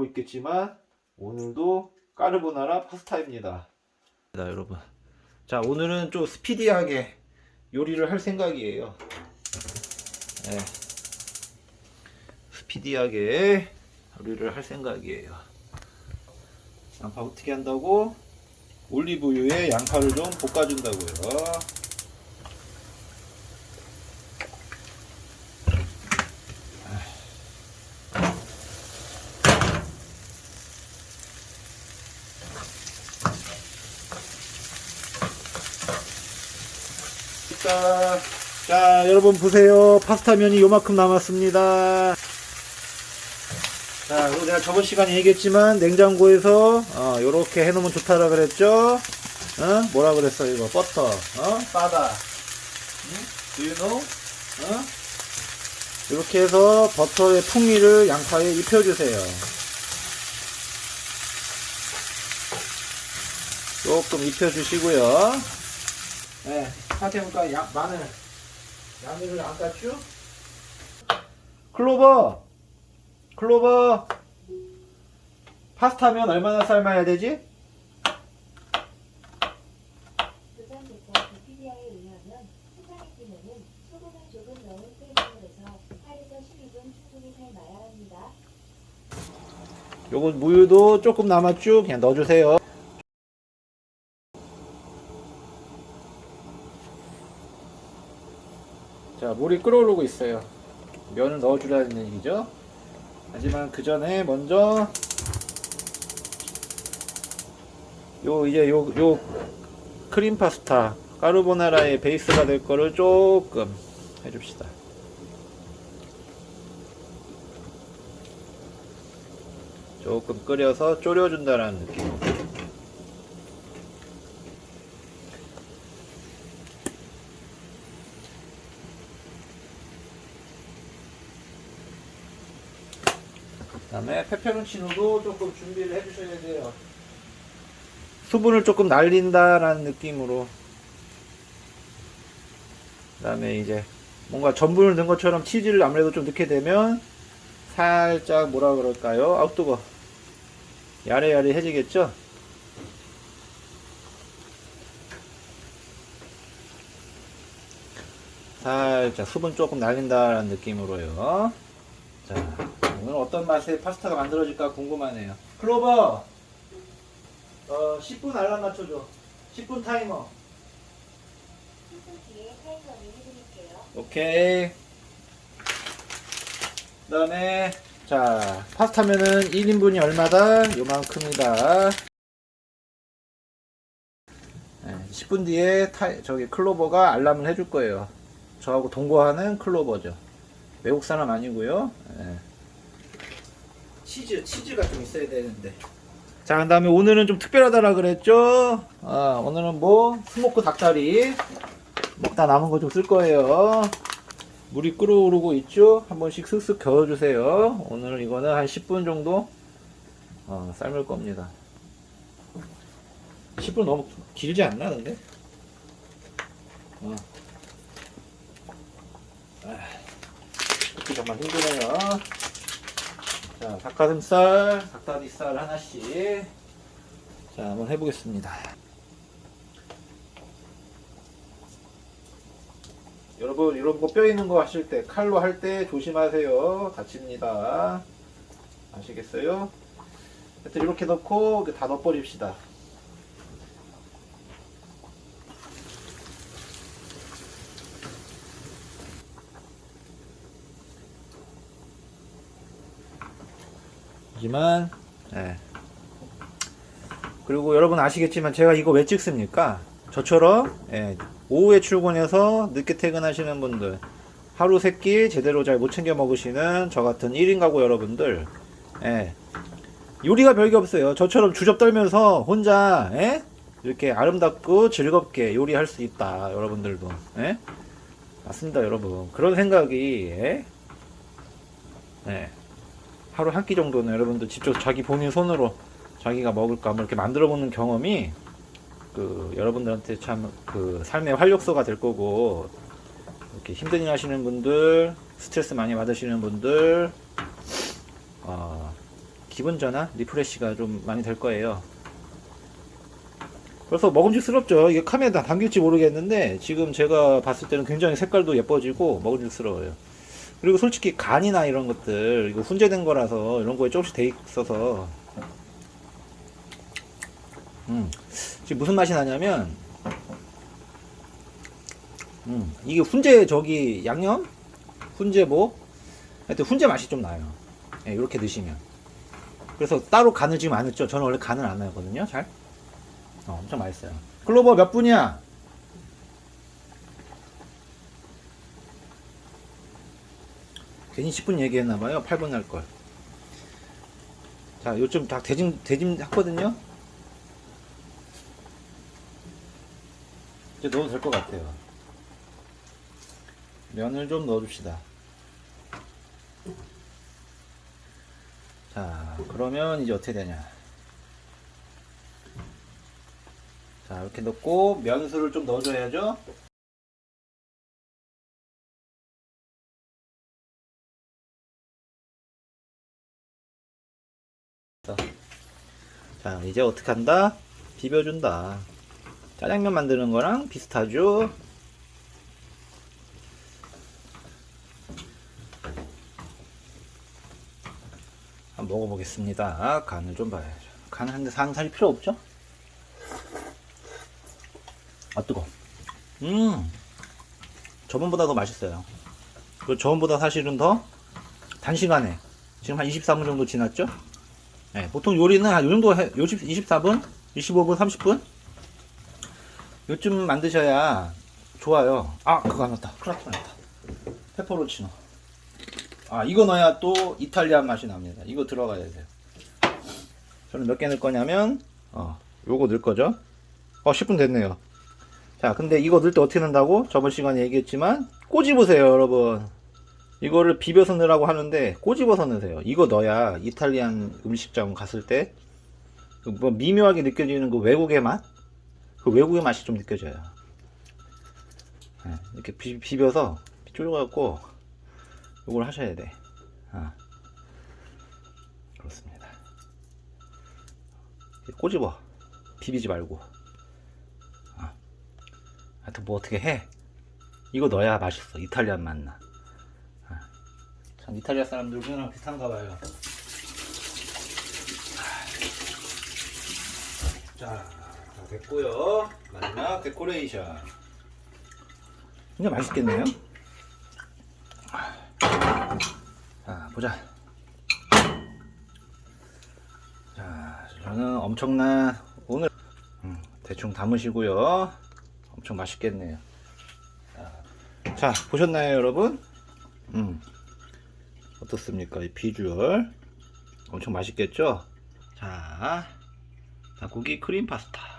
알고 있겠지만 오늘도 까르보나라 파스타입니다. 자, 여러분. 자, 오늘은 좀 스피디하게 요리를 할 생각이에요. 네. 스피디하게 요리를 할 생각이에요. 양파 어떻게 한다고? 올리브유에 양파를 좀 볶아준다고요. 자, 자, 여러분 보세요. 파스타면이 요만큼 남았습니다. 자, 그리고 내가 저번 시간에 얘기했지만 냉장고에서 어, 요렇게 해놓으면 좋다라 그랬죠? 어? 뭐라 그랬어 이거 버터, 어? 바다, 응? Do you know? 어? 이렇게 해서 버터의 풍미를 양파에 입혀주세요. 조금 입혀주시고요. 네, 파테니까 양 마늘, 양념을 안 깠죠? 클로버, 클로버. 파스타면 얼마나 삶아야 되지? 도전 데이터 비피디아에 의하면 세상의 기능은 소금을 조금 넣은 끓물에서 8에서 12분 충분히 삶아야 합니다. 요거 무유도 조금 남았죠? 그냥 넣어주세요. 자, 물이 끓어오르고 있어요. 면을 넣어주라는 얘기죠. 하지만 그 전에 먼저 요 이제 요 요 크림 파스타 까르보나라의 베이스가 될 거를 조금 해줍시다. 조금 끓여서 졸여준다라는 느낌. 다음에 페페론치노도 조금 준비를 해주셔야 돼요. 수분을 조금 날린다라는 느낌으로. 그 다음에 이제 뭔가 전분을 넣은 것처럼 치즈를 아무래도 좀 넣게 되면 살짝 뭐라 그럴까요? 아우 뜨거. 야래야래해지겠죠? 살짝 수분 조금 날린다라는 느낌으로요. 자, 오늘 어떤 맛의 파스타가 만들어질까 궁금하네요. 클로버, 어, 10분 알람 맞춰줘. 10분 타이머. 10분 뒤에 타이머를 해드릴게요. 오케이. 그 다음에, 자, 파스타면은 1인분이 얼마다? 요만큼이다. 네, 10분 뒤에 타, 저기 클로버가 알람을 해줄 거예요. 저하고 동거하는 클로버죠. 외국 사람 아니고요. 네. 치즈, 치즈가 좀 있어야 되는데. 자, 그 다음에 오늘은 좀 특별하다라 그랬죠? 아, 오늘은 뭐, 스모크 닭다리. 먹다 남은 거 좀 쓸 거예요. 물이 끓어오르고 있죠? 한 번씩 슥슥 겨워주세요. 오늘 이거는 한 10분 정도 어, 삶을 겁니다. 10분 너무 길지 않나, 근데? 어. 아, 듣기 정말 힘드네요. 자, 닭가슴살, 닭다리살 하나씩. 자, 한번 해보겠습니다. 여러분 이런 거 뼈 있는 거 하실 때 칼로 할 때 조심하세요 다칩니다 아시겠어요? 하여튼 이렇게 넣고 다 넣어버립시다 하지만 예. 그리고 여러분 아시겠지만 제가 이거 왜 찍습니까? 저처럼 예, 오후에 출근해서 늦게 퇴근하시는 분들 하루 세 끼 제대로 잘 못 챙겨 먹으시는 저 같은 1인 가구 여러분들 예, 요리가 별게 없어요 저처럼 주접 떨면서 혼자 예? 이렇게 아름답고 즐겁게 요리할 수 있다 여러분들도 예? 맞습니다 여러분 그런 생각이 예? 예. 하루 한 끼 정도는 여러분들 직접 자기 본인 손으로 자기가 먹을까 뭐 이렇게 만들어 보는 경험이 그 여러분들한테 참 그 삶의 활력소가 될 거고 이렇게 힘든 일 하시는 분들 스트레스 많이 받으시는 분들 어, 기분 전환, 리프레시가 좀 많이 될 거예요. 그래서 먹음직스럽죠. 이게 카메라에 다 담길지 모르겠는데 지금 제가 봤을 때는 굉장히 색깔도 예뻐지고 먹음직스러워요. 그리고 솔직히 간이나 이런 것들 이거 훈제된 거라서 이런 거에 조금씩 돼 있어서 음, 지금 무슨 맛이 나냐면 음, 이게 훈제 저기 양념 훈제 뭐 하여튼 훈제 맛이 좀 나요. 예, 이렇게 드시면 그래서 따로 간을 지금 안 했죠. 저는 원래 간을 안 하거든요. 잘. 어, 엄청 맛있어요. 클로버 몇 분이야? 괜히 10분 얘기했나봐요. 8분 할 걸. 자, 요즘 다 대짐, 대짐 했거든요? 이제 넣어도 될 것 같아요. 면을 좀 넣어줍시다. 자, 그러면 이제 어떻게 되냐. 자, 이렇게 넣고 면수를 좀 넣어줘야죠. 자, 이제 어떻게 한다? 비벼준다. 짜장면 만드는 거랑 비슷하죠? 한번 먹어보겠습니다. 간을 좀 봐야죠. 간을 한데 상 살이 필요 없죠? 아, 뜨거. 음, 저번보다 더 맛있어요. 그 저번보다 사실은 더 단시간에 지금 한 23분 정도 지났죠? 네, 보통 요리는 한 요 정도 해, 50, 24분, 25분, 30분 요쯤 만드셔야 좋아요. 아, 그거 안 넣었다. 크라토 넣었다. 페퍼로치노. 아, 이거 넣어야 또 이탈리안 맛이 납니다. 이거 들어가야 돼요. 저는 몇 개 넣을 거냐면, 어, 요거 넣을 거죠. 어, 10분 됐네요. 자, 근데 이거 넣을 때 어떻게 넣는다고? 저번 시간에 얘기했지만, 꼬집으세요, 여러분. 이거를 비벼서 넣으라고 하는데, 꼬집어서 넣으세요. 이거 넣어야 이탈리안 음식점 갔을 때, 그뭐 미묘하게 느껴지는 그 외국의 맛? 그 외국의 맛이 좀 느껴져요. 네, 이렇게 비, 비벼서 쪼여갖고, 이걸 하셔야 돼. 아. 그렇습니다. 꼬집어. 비비지 말고. 아. 하여튼 뭐 어떻게 해. 이거 넣어야 맛있어. 이탈리안 맛나. 아. 참 이탈리아 사람들 우리나라 비슷한가 봐요. 자, 다 됐고요. 마지막 데코레이션. 진짜 맛있겠네요. 자, 보자. 자, 저는 엄청난 오늘 음, 대충 담으시고요. 엄청 맛있겠네요. 자, 자, 보셨나요, 여러분? 음, 어떻습니까? 이 비주얼 엄청 맛있겠죠? 자, 닭고기 크림 파스타.